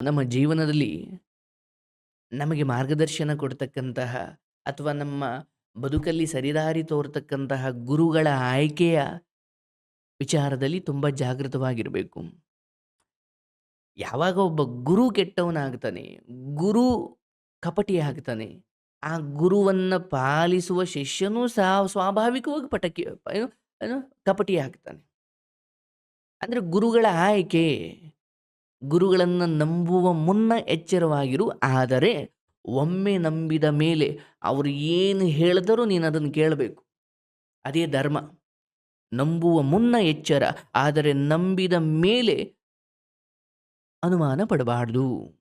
ನಮ್ಮ ಜೀವನದಲ್ಲಿ ನಮಗೆ ಮಾರ್ಗದರ್ಶನ ಕೊಡ್ತಕ್ಕಂತಹ ಅಥವಾ ನಮ್ಮ ಬದುಕಲ್ಲಿ ಸರಿದಾರಿ ತೋರ್ತಕ್ಕಂತಹ ಗುರುಗಳ ಆಯ್ಕೆಯ ವಿಚಾರದಲ್ಲಿ ತುಂಬ ಜಾಗೃತವಾಗಿರಬೇಕು. ಯಾವಾಗ ಒಬ್ಬ ಗುರು ಕೆಟ್ಟವನಾಗ್ತಾನೆ, ಗುರು ಕಪಟಿ ಆಗ್ತಾನೆ ಆ ಗುರುವನ್ನ ಪಾಲಿಸುವ ಶಿಷ್ಯನೂ ಸಹ ಸ್ವಾಭಾವಿಕವಾಗಿ ಪಟಕಿ, ಏನು ಕಪಟಿ ಆಗ್ತಾನೆ ಅಂದ್ರೆ ಗುರುಗಳ ಆಯ್ಕೆ ಗುರುಗಳನ್ನು ನಂಬುವ ಮುನ್ನ ಎಚ್ಚರವಾಗಿರು. ಆದರೆ ಒಮ್ಮೆ ನಂಬಿದ ಮೇಲೆ ಅವರು ಏನು ಹೇಳಿದರೂ ನೀನು ಅದನ್ನು ಕೇಳಬೇಕು. ಅದೇ ಧರ್ಮ. ನಂಬುವ ಮುನ್ನ ಎಚ್ಚರ. ಆದರೆ ನಂಬಿದ ಮೇಲೆ ಅನುಮಾನ ಪಡಬಾರ್ದು.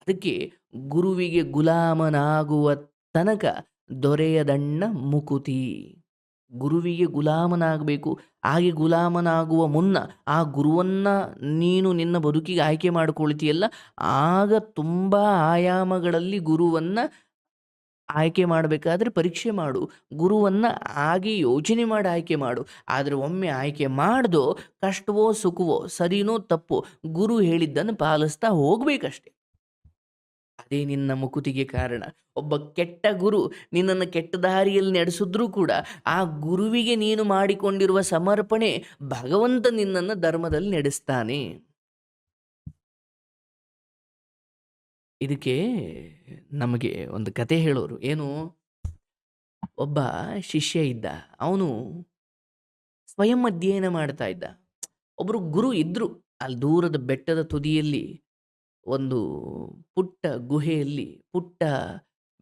ಅದಕ್ಕೆ ಗುರುವಿಗೆ ಗುಲಾಮನಾಗುವ ತನಕ ದೊರೆಯದಣ್ಣ ಮುಕುತಿ. ಗುರುವಿಗೆ ಗುಲಾಮನಾಗಬೇಕು. ಹಾಗೆ ಗುಲಾಮನಾಗುವ ಮುನ್ನ ಆ ಗುರುವನ್ನ ನೀನು ನಿನ್ನ ಬದುಕಿಗೆ ಆಯ್ಕೆ ಮಾಡಿಕೊಳ್ತೀಯಲ್ಲ, ಆಗ ತುಂಬ ಆಯಾಮಗಳಲ್ಲಿ ಗುರುವನ್ನ ಆಯ್ಕೆ ಮಾಡಬೇಕಾದ್ರೆ ಪರೀಕ್ಷೆ ಮಾಡು. ಗುರುವನ್ನ ಹಾಗೆ ಯೋಚನೆ ಮಾಡಿ ಆಯ್ಕೆ ಮಾಡು. ಆದರೆ ಒಮ್ಮೆ ಆಯ್ಕೆ ಮಾಡ್ದೋ, ಕಷ್ಟವೋ, ಸುಖವೋ, ಸರಿನೋ, ತಪ್ಪೋ, ಗುರು ಹೇಳಿದ್ದನ್ನು ಪಾಲಿಸ್ತಾ ಹೋಗ್ಬೇಕಷ್ಟೆ. ಅದೇ ನಿನ್ನ ಮುಕುತಿಗೆ ಕಾರಣ. ಒಬ್ಬ ಕೆಟ್ಟ ಗುರು ನಿನ್ನನ್ನು ಕೆಟ್ಟ ದಾರಿಯಲ್ಲಿ ನಡೆಸಿದ್ರೂ ಕೂಡ ಆ ಗುರುವಿಗೆ ನೀನು ಮಾಡಿಕೊಂಡಿರುವ ಸಮರ್ಪಣೆ ಭಗವಂತ ನಿನ್ನನ್ನು ಧರ್ಮದಲ್ಲಿ ನಡೆಸ್ತಾನೆ. ಇದಕ್ಕೆ ನಮಗೆ ಒಂದು ಕತೆ ಹೇಳೋರು. ಏನು? ಒಬ್ಬ ಶಿಷ್ಯ ಇದ್ದ. ಅವನು ಸ್ವಯಂ ಅಧ್ಯಯನ ಮಾಡ್ತಾ ಇದ್ದ. ಒಬ್ಬರು ಗುರು ಇದ್ರು. ಅಲ್ಲಿ ದೂರದ ಬೆಟ್ಟದ ತುದಿಯಲ್ಲಿ ಒಂದು ಪುಟ್ಟ ಗುಹೆಯಲ್ಲಿ ಪುಟ್ಟ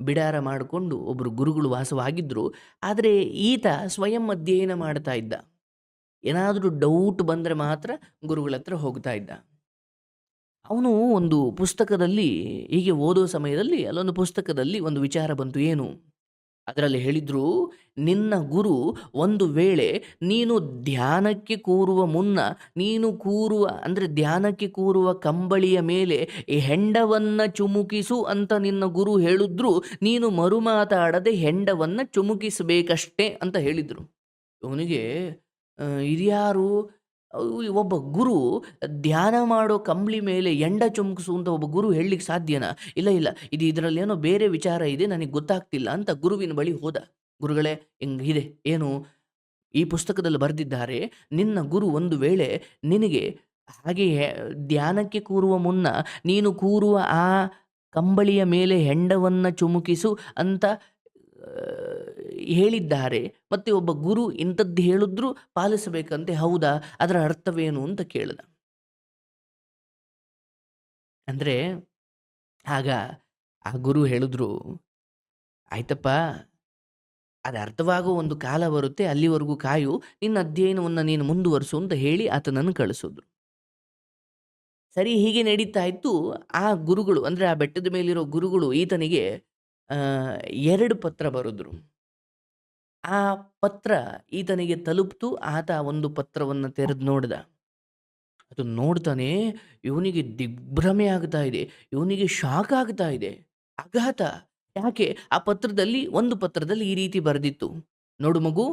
ಬಿಡಾರ ಮಾಡಿಕೊಂಡು ಒಬ್ಬರು ಗುರುಗಳು ವಾಸವಾಗಿದ್ದರು ಆದರೆ ಈತ ಸ್ವಯಂ ಅಧ್ಯಯನ ಮಾಡ್ತಾ ಇದ್ದ. ಏನಾದರೂ ಡೌಟ್ ಬಂದರೆ ಮಾತ್ರ ಗುರುಗಳ ಹತ್ರ ಹೋಗ್ತಾ ಇದ್ದ. ಅವನು ಒಂದು ಪುಸ್ತಕದಲ್ಲಿ ಹೀಗೆ ಓದೋ ಸಮಯದಲ್ಲಿ ಅಲ್ಲೊಂದು ಪುಸ್ತಕದಲ್ಲಿ ಒಂದು ವಿಚಾರ ಬಂತು. ಏನು? ಅದರಲ್ಲಿ ಹೇಳಿದ್ರು, ನಿನ್ನ ಗುರು ಒಂದು ವೇಳೆ ನೀನು ಧ್ಯಾನಕ್ಕೆ ಕೂರುವ ಮುನ್ನ, ನೀನು ಕೂರುವ, ಅಂದರೆ ಧ್ಯಾನಕ್ಕೆ ಕೂರುವ ಕಂಬಳಿಯ ಮೇಲೆ ಈ ಹೆಂಡವನ್ನು ಚುಮುಕಿಸು ಅಂತ ನಿನ್ನ ಗುರು ಹೇಳಿದ್ರು, ನೀನು ಮರುಮಾತಾಡದೆ ಹೆಂಡವನ್ನು ಚುಮುಕಿಸಬೇಕಷ್ಟೇ ಅಂತ ಹೇಳಿದರು. ಅವನಿಗೆ ಇದ್ಯಾರು ಒಬ್ಬ ಗುರು ಧ್ಯಾನ ಮಾಡೋ ಕಂಬಳಿ ಮೇಲೆ ಎಂಡ ಚುಮುಕಿಸು ಅಂತ ಒಬ್ಬ ಗುರು ಹೇಳಲಿಕ್ಕೆ ಸಾಧ್ಯನಾ? ಇಲ್ಲ ಇಲ್ಲ. ಇದು ಇದರಲ್ಲಿ ಏನೋ ಬೇರೆ ವಿಚಾರ ಇದೆ, ನನಗೆ ಗೊತ್ತಾಗ್ತಿಲ್ಲ ಅಂತ ಗುರುವಿನ ಬಳಿ ಹೋದ. ಗುರುಗಳೇ ಹಿಂಗಿದೆ ಏನು? ಈ ಪುಸ್ತಕದಲ್ಲಿ ಬರೆದಿದ್ದಾರೆ, ನಿನ್ನ ಗುರು ಒಂದು ವೇಳೆ ನಿನಗೆ ಹಾಗೆಯೇ ಧ್ಯಾನಕ್ಕೆ ಕೂರುವ ಮುನ್ನ ನೀನು ಕೂರುವ ಆ ಕಂಬಳಿಯ ಮೇಲೆ ಹೆಂಡವನ್ನು ಚುಮುಕಿಸು ಅಂತ ಹೇಳಿದ್ದಾರೆ, ಮತ್ತೆ ಒಬ್ಬ ಗುರು ಇಂಥದ್ದು ಹೇಳಿದ್ರು ಪಾಲಿಸಬೇಕಂತೆ, ಹೌದಾ? ಅದರ ಅರ್ಥವೇನು ಅಂತ ಕೇಳಿದ. ಅಂದ್ರೆ, ಆಗ ಆ ಗುರು ಹೇಳಿದ್ರು, ಆಯ್ತಪ್ಪ, ಅದು ಅರ್ಥವಾಗೋ ಒಂದು ಕಾಲ ಬರುತ್ತೆ, ಅಲ್ಲಿವರೆಗೂ ಕಾಯು, ನಿನ್ನ ಅಧ್ಯಯನವನ್ನು ನೀನು ಮುಂದುವರಿಸು ಅಂತ ಹೇಳಿ ಆತನನ್ನು ಕಳಿಸಿದ್ರು. ಸರಿ, ಹೀಗೆ ನಡೀತಾ ಇತ್ತು. ಆ ಗುರುಗಳು, ಅಂದ್ರೆ ಆ ಬೆಟ್ಟದ ಮೇಲಿರೋ ಗುರುಗಳು ಈತನಿಗೆ ಎರಡು ಪತ್ರ ಬರೆದ್ರು. ಆ ಪತ್ರ ಈತನಿಗೆ ತಲುಪ್ತು, ಆತ ಒಂದು ಪತ್ರವನ್ನು ತೆರೆದು ನೋಡ್ದ. ಅದು ನೋಡ್ತಾನೆ ಇವನಿಗೆ ದಿಗ್ಭ್ರಮೆ ಆಗ್ತಾ ಇದೆ, ಇವನಿಗೆ ಶಾಕ್ ಆಗ್ತಾ ಇದೆ ಆಘಾತ ಯಾಕೆ? ಆ ಪತ್ರದಲ್ಲಿ, ಒಂದು ಪತ್ರದಲ್ಲಿ ಈ ರೀತಿ ಬರೆದಿತ್ತು. ನೋಡು ಮಗು,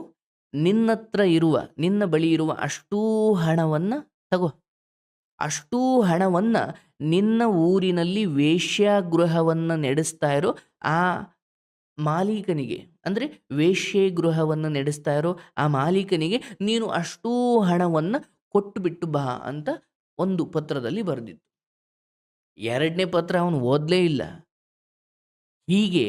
ನಿನ್ನತ್ರ ಇರುವ, ನಿನ್ನ ಬಳಿ ಇರುವ ಅಷ್ಟೂ ಹಣವನ್ನ ತಗೋ. ಅಷ್ಟೂ ಹಣವನ್ನ ನಿನ್ನ ಊರಿನಲ್ಲಿ ವೇಶ್ಯಾಗೃಹವನ್ನು ನಡೆಸ್ತಾ ಇರೋ ಆ ಮಾಲೀಕನಿಗೆ, ಅಂದರೆ ವೇಶ್ಯೆ ಗೃಹವನ್ನು ನಡೆಸ್ತಾ ಇರೋ ಆ ಮಾಲೀಕನಿಗೆ ನೀನು ಅಷ್ಟೂ ಹಣವನ್ನು ಕೊಟ್ಟು ಬಿಟ್ಟು ಬಾ ಅಂತ ಒಂದು ಪತ್ರದಲ್ಲಿ ಬರೆದಿತ್ತು. ಎರಡನೇ ಪತ್ರ ಅವನು ಓದಲೇ ಇಲ್ಲ. ಹೀಗೆ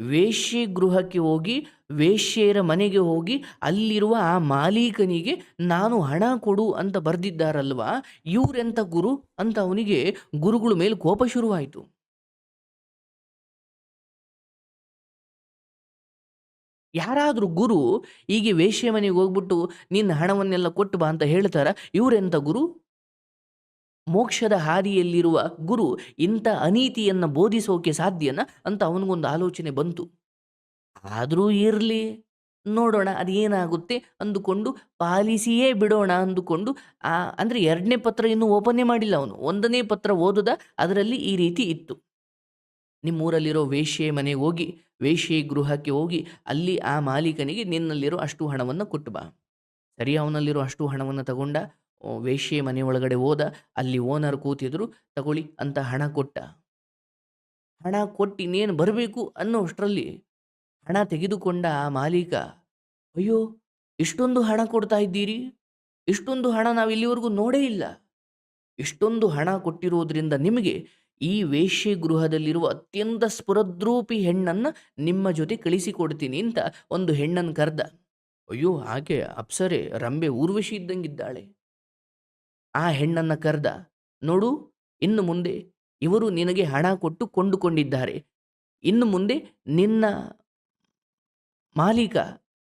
ವೇಶ್ಯೆ ಗೃಹಕ್ಕೆ ಹೋಗಿ, ವೇಶ್ಯೆಯರ ಮನೆಗೆ ಹೋಗಿ, ಅಲ್ಲಿರುವ ಆ ಮಾಲೀಕನಿಗೆ ನಾನು ಹಣ ಕೊಡು ಅಂತ ಬರೆದಿದ್ದಾರಲ್ವಾ ಇವರೆಂಥ ಗುರು ಅಂತ ಅವನಿಗೆ ಗುರುಗಳ ಮೇಲೆ ಕೋಪ ಶುರುವಾಯಿತು. ಯಾರಾದರೂ ಗುರು ಹೀಗೆ ವೇಶ್ಯ ಮನೆಗೆ ಹೋಗ್ಬಿಟ್ಟು ನಿನ್ನ ಹಣವನ್ನೆಲ್ಲ ಕೊಟ್ಟು ಬಾ ಅಂತ ಹೇಳ್ತಾರ? ಇವರೆಂಥ ಗುರು? ಮೋಕ್ಷದ ಹಾದಿಯಲ್ಲಿರುವ ಗುರು ಇಂಥ ಅನೀತಿಯನ್ನು ಬೋಧಿಸೋಕೆ ಸಾಧ್ಯನ ಅಂತ ಅವನಿಗೊಂದು ಆಲೋಚನೆ ಬಂತು. ಆದರೂ ಇರಲಿ, ನೋಡೋಣ ಅದೇನಾಗುತ್ತೆ ಅಂದುಕೊಂಡು ಪಾಲಿಸಿಯೇ ಬಿಡೋಣ ಅಂದುಕೊಂಡು, ಆ, ಅಂದರೆ ಎರಡನೇ ಪತ್ರ ಇನ್ನೂ ಓಪನ್ನೇ ಮಾಡಿಲ್ಲ ಅವನು. ಒಂದನೇ ಪತ್ರ ಓದದ, ಅದರಲ್ಲಿ ಈ ರೀತಿ ಇತ್ತು. ನಿಮ್ಮೂರಲ್ಲಿರೋ ವೇಶ್ಯೆ ಮನೆಗೆ ಹೋಗಿ, ವೇಶ್ಯೆ ಗೃಹಕ್ಕೆ ಹೋಗಿ, ಅಲ್ಲಿ ಆ ಮಾಲೀಕನಿಗೆ ನಿನ್ನಲ್ಲಿರೋ ಅಷ್ಟು ಹಣವನ್ನು ಕೊಟ್ಟು ಬಾ. ಸರಿ, ಅವನಲ್ಲಿರೋ ಅಷ್ಟು ಹಣವನ್ನು ತಗೊಂಡ ವೇಶ್ಯೆ ಮನೆ ಒಳಗಡೆ ಹೋದ, ಅಲ್ಲಿ ಓನರ್ ಕೂತಿದ್ರು, ತಗೊಳ್ಳಿ ಅಂತ ಹಣ ಕೊಟ್ಟ. ಹಣ ಕೊಟ್ಟು ಇನ್ನೇನು ಬರಬೇಕು ಅನ್ನೋ ಅಷ್ಟರಲ್ಲಿ ಹಣ ತೆಗೆದುಕೊಂಡ ಆ ಮಾಲೀಕ, ಅಯ್ಯೋ, ಇಷ್ಟೊಂದು ಹಣ ಕೊಡ್ತಾ ಇದ್ದೀರಿ? ಇಷ್ಟೊಂದು ಹಣ ನಾವು ಇಲ್ಲಿವರೆಗೂ ನೋಡೇ ಇಲ್ಲ. ಇಷ್ಟೊಂದು ಹಣ ಕೊಟ್ಟಿರೋದ್ರಿಂದ ನಿಮಗೆ ಈ ವೇಶ್ಯೆ ಗೃಹದಲ್ಲಿರುವ ಅತ್ಯಂತ ಸ್ಫುರದ್ರೂಪಿ ಹೆಣ್ಣನ್ನು ನಿಮ್ಮ ಜೊತೆ ಕಳಿಸಿಕೊಡ್ತೀನಿ ಅಂತ ಒಂದು ಹೆಣ್ಣನ್ನು ಕರೆದ. ಅಯ್ಯೋ, ಹಾಗೆ ಅಪ್ಸರೆ ರಂಬೆ ಊರ್ವಶಿ ಇದ್ದಂಗಿದ್ದಾಳೆ. ಆ ಹೆಣ್ಣನ್ನು ಕರೆದ, ನೋಡು, ಇನ್ನು ಮುಂದೆ ಇವರು ನಿನಗೆ ಹಣ ಕೊಟ್ಟು ಕೊಂಡುಕೊಂಡಿದ್ದಾರೆ. ಇನ್ನು ಮುಂದೆ ನಿನ್ನ ಮಾಲೀಕ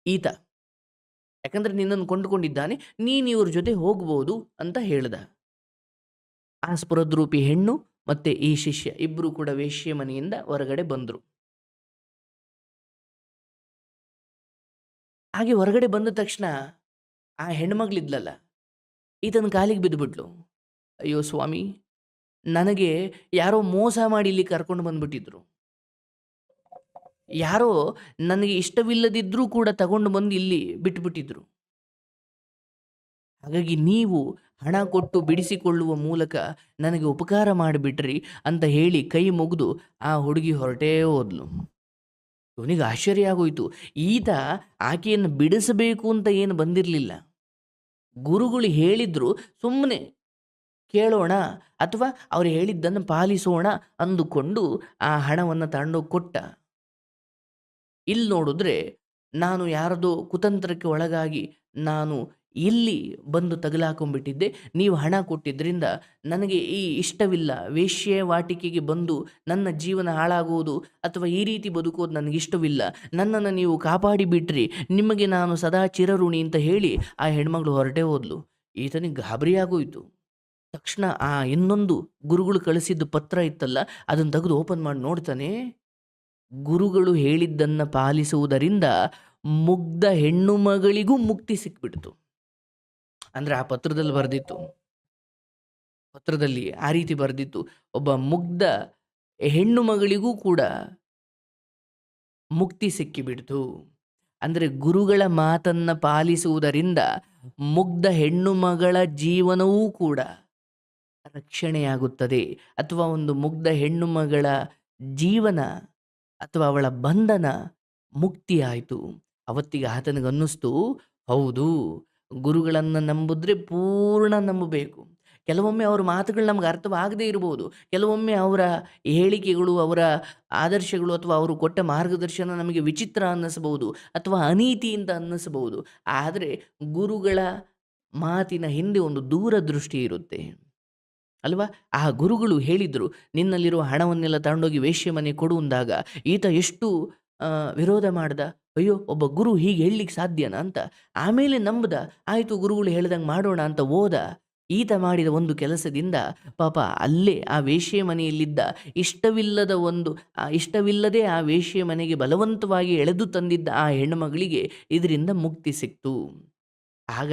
ಈತ ಯಾಕಂದರೆ ನಿನ್ನನ್ನು ಕೊಂಡುಕೊಂಡಿದ್ದಾನೆ, ನೀನು ಇವ್ರ ಜೊತೆ ಹೋಗ್ಬೋದು ಅಂತ ಹೇಳ್ದ. ಆ ಸ್ಫುರದ್ರೂಪಿ ಹೆಣ್ಣು ಮತ್ತೆ ಈ ಶಿಷ್ಯ ಇಬ್ಬರು ಕೂಡ ವೇಶ್ಯ ಮನೆಯಿಂದ ಹೊರಗಡೆ ಬಂದರು. ಹಾಗೆ ಹೊರಗಡೆ ಬಂದ ತಕ್ಷಣ ಆ ಹೆಣ್ಮಗಳಿದ್ಲಲ್ಲ, ಈತನ ಕಾಲಿಗೆ ಬಿದ್ದುಬಿಟ್ಲು ಅಯ್ಯೋ ಸ್ವಾಮಿ, ನನಗೆ ಯಾರೋ ಮೋಸ ಮಾಡಿ ಇಲ್ಲಿ ಕರ್ಕೊಂಡು ಬಂದ್ಬಿಟ್ಟಿದ್ರು. ಯಾರೋ ನನಗೆ ಇಷ್ಟವಿಲ್ಲದಿದ್ರೂ ಕೂಡ ತಗೊಂಡು ಬಂದು ಇಲ್ಲಿ ಬಿಟ್ಬಿಟ್ಟಿದ್ರು. ಹಾಗಾಗಿ ನೀವು ಹಣ ಕೊಟ್ಟು ಬಿಡಿಸಿಕೊಳ್ಳುವ ಮೂಲಕ ನನಗೆ ಉಪಕಾರ ಮಾಡಿಬಿಟ್ರಿ ಅಂತ ಹೇಳಿ ಕೈ ಮುಗಿದು ಆ ಹುಡುಗಿ ಹೊರಟೇ ಹೋದ್ಲು. ಇವನಿಗೆ ಆಶ್ಚರ್ಯ ಆಗೋಯ್ತು. ಈತ ಆಕೆಯನ್ನು ಬಿಡಿಸಬೇಕು ಅಂತ ಏನು ಬಂದಿರಲಿಲ್ಲ. ಗುರುಗಳು ಹೇಳಿದ್ರು ಸುಮ್ಮನೆ ಕೇಳೋಣ ಅಥವಾ ಅವ್ರು ಹೇಳಿದ್ದನ್ನು ಪಾಲಿಸೋಣ ಅಂದುಕೊಂಡು ಆ ಹಣವನ್ನು ತಗೊಂಡು ಕೊಟ್ಟ ಇಲ್ಲಿ ನೋಡಿದ್ರೆ ನಾನು ಯಾರದೋ ಕುತಂತ್ರಕ್ಕೆ ಒಳಗಾಗಿ ನಾನು ಇಲ್ಲಿ ಬಂದು ತಗಲಾಕೊಂಡ್ಬಿಟ್ಟಿದ್ದೆ. ನೀವು ಹಣ ಕೊಟ್ಟಿದ್ದರಿಂದ ನನಗೆ ಈ ಇಷ್ಟವಿಲ್ಲ. ವೇಶ್ಯ ವಾಟಿಕೆಗೆ ಬಂದು ನನ್ನ ಜೀವನ ಹಾಳಾಗುವುದು ಅಥವಾ ಈ ರೀತಿ ಬದುಕೋದು ನನಗೆ ಇಷ್ಟವಿಲ್ಲ. ನನ್ನನ್ನು ನೀವು ಕಾಪಾಡಿ ಬಿಟ್ರಿ ನಿಮಗೆ ನಾನು ಸದಾ ಚಿರಋಣಿ ಅಂತ ಹೇಳಿ ಆ ಹೆಣ್ಮಗಳು ಹೊರಟೇ ಹೋದ್ಲು. ಈತನಿಗೆ ಗಾಬರಿ ಆಗೋಯ್ತು ತಕ್ಷಣ ಆ ಇನ್ನೊಂದು ಗುರುಗಳು ಕಳಿಸಿದ್ದು ಪತ್ರ ಇತ್ತಲ್ಲ, ಅದನ್ನು ತೆಗೆದು ಓಪನ್ ಮಾಡಿ ನೋಡ್ತಾನೆ. ಗುರುಗಳು ಹೇಳಿದ್ದನ್ನು ಪಾಲಿಸುವುದರಿಂದ ಮುಗ್ಧ ಹೆಣ್ಣು ಮಗಳಿಗೂ ಮುಕ್ತಿ ಸಿಕ್ಬಿಡ್ತು. ಅಂದ್ರೆ ಆ ಪತ್ರದಲ್ಲಿ ಬರೆದಿತ್ತು. ಪತ್ರದಲ್ಲಿ ಆ ರೀತಿ ಬರೆದಿತ್ತು. ಒಬ್ಬ ಮುಗ್ಧ ಹೆಣ್ಣು ಮಗಳಿಗೂ ಕೂಡ ಮುಕ್ತಿ ಸಿಕ್ಕಿಬಿಡ್ತು. ಅಂದರೆ ಗುರುಗಳ ಮಾತನ್ನ ಪಾಲಿಸುವುದರಿಂದ ಮುಗ್ಧ ಹೆಣ್ಣು ಮಗಳ ಜೀವನವೂ ಕೂಡ ರಕ್ಷಣೆಯಾಗುತ್ತದೆ. ಅಥವಾ ಒಂದು ಮುಗ್ಧ ಹೆಣ್ಣು ಮಗಳ ಜೀವನ ಅಥವಾ ಅವಳ ಬಂಧನ ಮುಕ್ತಿಯಾಯಿತು. ಅವತ್ತಿಗೆ ಆತನಿಗನ್ನಿಸ್ತು, ಹೌದು ಗುರುಗಳನ್ನು ನಂಬಿದ್ರೆ ಪೂರ್ಣ ನಂಬಬೇಕು. ಕೆಲವೊಮ್ಮೆ ಅವ್ರ ಮಾತುಗಳು ನಮ್ಗೆ ಅರ್ಥವಾಗದೇ ಇರ್ಬೋದು. ಕೆಲವೊಮ್ಮೆ ಅವರ ಹೇಳಿಕೆಗಳು, ಅವರ ಆದರ್ಶಗಳು ಅಥವಾ ಅವರು ಕೊಟ್ಟ ಮಾರ್ಗದರ್ಶನ ನಮಗೆ ವಿಚಿತ್ರ ಅನ್ನಿಸ್ಬೋದು ಅಥವಾ ಅನೀತಿಯಿಂದ ಅಂತ ಅನ್ನಿಸ್ಬೋದು ಆದರೆ ಗುರುಗಳ ಮಾತಿನ ಹಿಂದೆ ಒಂದು ದೂರದೃಷ್ಟಿ ಇರುತ್ತೆ. ಅಲ್ವಾ? ಆ ಗುರುಗಳು ಹೇಳಿದರು, ನಿನ್ನಲ್ಲಿರುವ ಹಣವನ್ನೆಲ್ಲ ತಗೊಂಡೋಗಿ ವೇಶ್ಯ ಮನೆ ಕೊಡು ಅಂದಾಗ ಈತ ಎಷ್ಟು ವಿರೋಧ ಮಾಡ್ದ, ಅಯ್ಯೋ, ಒಬ್ಬ ಗುರು ಹೀಗೆ ಹೇಳಲಿಕ್ಕೆ ಸಾಧ್ಯನಾ ಅಂತ. ಆಮೇಲೆ ನಂಬ್ದ, ಆಯಿತು ಗುರುಗಳು ಹೇಳ್ದಂಗೆ ಮಾಡೋಣ ಅಂತ ಓದ. ಈತ ಮಾಡಿದ ಒಂದು ಕೆಲಸದಿಂದ ಪಾಪ ಅಲ್ಲೇ ಆ ವೇಶ್ಯ ಮನೆಯಲ್ಲಿದ್ದ ಇಷ್ಟವಿಲ್ಲದ ಒಂದು, ಆ ಇಷ್ಟವಿಲ್ಲದೆ ಆ ವೇಶ್ಯ ಮನೆಗೆ ಬಲವಂತವಾಗಿ ಎಳೆದು ತಂದಿದ್ದ ಆ ಹೆಣ್ಣುಮಗಳಿಗೆ ಇದರಿಂದ ಮುಕ್ತಿ ಸಿಕ್ತು. ಆಗ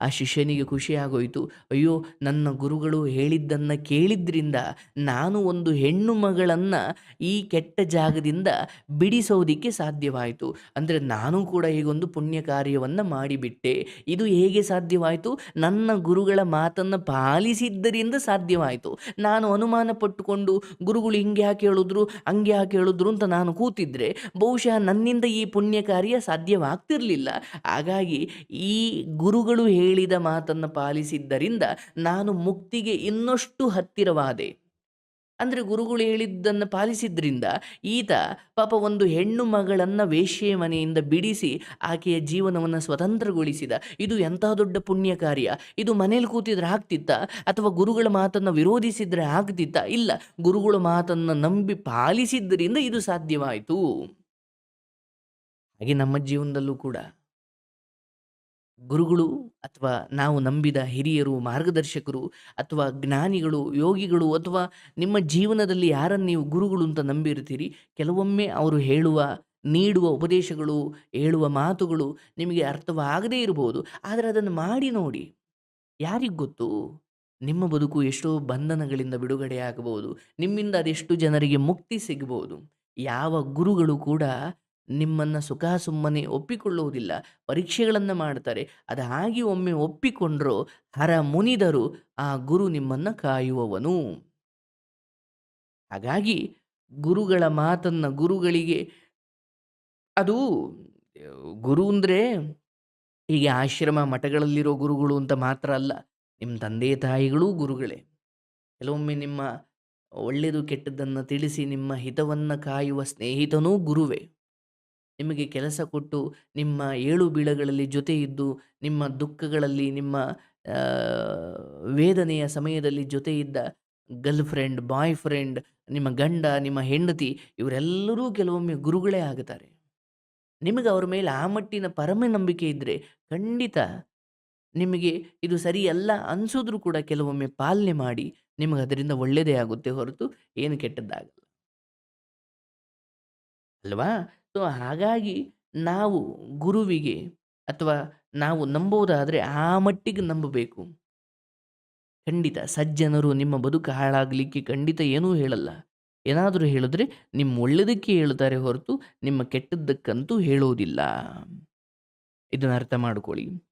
ಆ ಶಿಷ್ಯನಿಗೆ ಖುಷಿಯಾಗೋಯಿತು ಅಯ್ಯೋ, ನನ್ನ ಗುರುಗಳು ಹೇಳಿದ್ದನ್ನು ಕೇಳಿದ್ರಿಂದ ನಾನು ಒಂದು ಹೆಣ್ಣು ಮಗಳನ್ನು ಈ ಕೆಟ್ಟ ಜಾಗದಿಂದ ಬಿಡಿಸೋದಿಕ್ಕೆ ಸಾಧ್ಯವಾಯಿತು. ಅಂದರೆ ನಾನು ಕೂಡ ಹೀಗೊಂದು ಪುಣ್ಯ ಕಾರ್ಯವನ್ನು ಮಾಡಿಬಿಟ್ಟೆ. ಇದು ಹೇಗೆ ಸಾಧ್ಯವಾಯಿತು? ನನ್ನ ಗುರುಗಳ ಮಾತನ್ನು ಪಾಲಿಸಿದ್ದರಿಂದ ಸಾಧ್ಯವಾಯಿತು. ನಾನು ಅನುಮಾನ ಪಟ್ಟುಕೊಂಡು ಗುರುಗಳು ಹಿಂಗೆ ಯಾಕೆ ಹೇಳಿದ್ರು, ಹಂಗೆ ಯಾಕೆ ಹೇಳಿದ್ರು ಅಂತ ನಾನು ಕೂತಿದ್ರೆ ಬಹುಶಃ ನನ್ನಿಂದ ಈ ಪುಣ್ಯ ಕಾರ್ಯ ಸಾಧ್ಯವಾಗ್ತಿರಲಿಲ್ಲ. ಹಾಗಾಗಿ ಈ ಗುರುಗಳು ಹೇಳಿದ ಮಾತನ್ನು ಪಾಲಿಸಿದ್ದರಿಂದ ನಾನು ಮುಕ್ತಿಗೆ ಇನ್ನಷ್ಟು ಹತ್ತಿರವಾದೆ. ಅಂದರೆ ಗುರುಗಳು ಹೇಳಿದ್ದನ್ನು ಪಾಲಿಸಿದ್ರಿಂದ ಈತ ಪಾಪ ಒಂದು ಹೆಣ್ಣು ಮಗಳನ್ನು ವೇಶ್ಯೆ ಮನೆಯಿಂದ ಬಿಡಿಸಿ ಆಕೆಯ ಜೀವನವನ್ನು ಸ್ವತಂತ್ರಗೊಳಿಸಿದ. ಇದು ಎಂಥ ದೊಡ್ಡ ಪುಣ್ಯ ಕಾರ್ಯ. ಇದು ಮನೇಲಿ ಕೂತಿದ್ರೆ ಆಗ್ತಿತ್ತ? ಅಥವಾ ಗುರುಗಳ ಮಾತನ್ನು ವಿರೋಧಿಸಿದ್ರೆ ಆಗ್ತಿತ್ತ? ಇಲ್ಲ, ಗುರುಗಳ ಮಾತನ್ನು ನಂಬಿ ಪಾಲಿಸಿದ್ದರಿಂದ ಇದು ಸಾಧ್ಯವಾಯಿತು. ಹಾಗೆ ನಮ್ಮ ಜೀವನದಲ್ಲೂ ಕೂಡ. ಗುರುಗಳು ಅಥವಾ ನಾವು ನಂಬಿದ ಹಿರಿಯರು, ಮಾರ್ಗದರ್ಶಕರು ಅಥವಾ ಜ್ಞಾನಿಗಳು, ಯೋಗಿಗಳು ಅಥವಾ ನಿಮ್ಮ ಜೀವನದಲ್ಲಿ ಯಾರನ್ನು ನೀವು ಗುರುಗಳು ಅಂತ ನಂಬಿರ್ತೀರಿ, ಕೆಲವೊಮ್ಮೆ ಅವರು ಹೇಳುವ, ನೀಡುವ ಉಪದೇಶಗಳು, ಹೇಳುವ ಮಾತುಗಳು ನಿಮಗೆ ಅರ್ಥವಾಗದೇ ಇರಬಹುದು ಆದರೆ ಅದನ್ನು ಮಾಡಿ ನೋಡಿ. ಯಾರಿಗೆ ಗೊತ್ತು? ನಿಮ್ಮ ಬದುಕು ಎಷ್ಟೋ ಬಂಧನಗಳಿಂದ ಬಿಡುಗಡೆಯಾಗಬಹುದು. ನಿಮ್ಮಿಂದ ಅದೆಷ್ಟು ಜನರಿಗೆ ಮುಕ್ತಿ ಸಿಗಬಹುದು. ಯಾವ ಗುರುಗಳು ಕೂಡ ನಿಮ್ಮನ್ನು ಸುಖ ಸುಮ್ಮನೆ ಒಪ್ಪಿಕೊಳ್ಳುವುದಿಲ್ಲ. ಪರೀಕ್ಷೆಗಳನ್ನು ಮಾಡ್ತಾರೆ ಅದು ಹಾಗೆ ಒಮ್ಮೆ ಒಪ್ಪಿಕೊಂಡ್ರು ಹರ ಮುನಿದರು, ಆ ಗುರು ನಿಮ್ಮನ್ನು ಕಾಯುವವನು. ಹಾಗಾಗಿ ಗುರುಗಳ ಮಾತನ್ನು ಗುರುಗಳಿಗೆ ಅದು ಗುರು ಅಂದರೆ ಹೀಗೆ ಆಶ್ರಮ ಮಠಗಳಲ್ಲಿರೋ ಗುರುಗಳು ಅಂತ ಮಾತ್ರ ಅಲ್ಲ ನಿಮ್ಮ ತಂದೆ ತಾಯಿಗಳೂ ಗುರುಗಳೇ. ಕೆಲವೊಮ್ಮೆ ನಿಮ್ಮ ಒಳ್ಳೆಯದು ಕೆಟ್ಟದ್ದನ್ನು ತಿಳಿಸಿ ನಿಮ್ಮ ಹಿತವನ್ನು ಕಾಯುವ ಸ್ನೇಹಿತನೂ ಗುರುವೇ. ನಿಮಗೆ ಕೆಲಸ ಕೊಟ್ಟು ನಿಮ್ಮ ಏಳು ಬೀಳಗಳಲ್ಲಿ ಜೊತೆ ಇದ್ದು ನಿಮ್ಮ ದುಃಖಗಳಲ್ಲಿ, ನಿಮ್ಮ ವೇದನೆಯ ಸಮಯದಲ್ಲಿ ಜೊತೆ ಇದ್ದ ಗರ್ಲ್ ಫ್ರೆಂಡ್ ಬಾಯ್ ಫ್ರೆಂಡ್ ನಿಮ್ಮ ಗಂಡ, ನಿಮ್ಮ ಹೆಂಡತಿ ಇವರೆಲ್ಲರೂ ಕೆಲವೊಮ್ಮೆ ಗುರುಗಳೇ ಆಗುತ್ತಾರೆ. ನಿಮಗೆ ಅವರ ಮೇಲೆ ಆ ಮಟ್ಟಿನ ಪರಮ ನಂಬಿಕೆ ಇದ್ದರೆ ಖಂಡಿತ ನಿಮಗೆ ಇದು ಸರಿಯಲ್ಲ ಅನಿಸಿದ್ರೂ ಕೂಡ ಕೆಲವೊಮ್ಮೆ ಪಾಲನೆ ಮಾಡಿ ನಿಮಗೆ ಅದರಿಂದ ಒಳ್ಳೆಯದೇ ಆಗುತ್ತೆ ಹೊರತು ಏನು ಕೆಟ್ಟದ್ದಾಗಲ್ಲ. ಅಲ್ವಾ? ಸೊ ಹಾಗಾಗಿ ನಾವು ಗುರುವಿಗೆ ಅಥವಾ ನಾವು ನಂಬೋದಾದರೆ ಆ ಮಟ್ಟಿಗೆ ನಂಬಬೇಕು. ಖಂಡಿತ ಸಜ್ಜನರು ನಿಮ್ಮ ಬದುಕು ಹಾಳಾಗಲಿಕ್ಕೆ ಖಂಡಿತ ಏನೂ ಹೇಳಲ್ಲ. ಏನಾದರೂ ಹೇಳಿದ್ರೆ ನಿಮ್ಮ ಒಳ್ಳೆಯದಕ್ಕೆ ಹೇಳ್ತಾರೆ ಹೊರತು ನಿಮ್ಮ ಕೆಟ್ಟದ್ದಕ್ಕಂತೂ ಹೇಳೋದಿಲ್ಲ ಇದನ್ನು ಅರ್ಥ ಮಾಡ್ಕೊಳ್ಳಿ.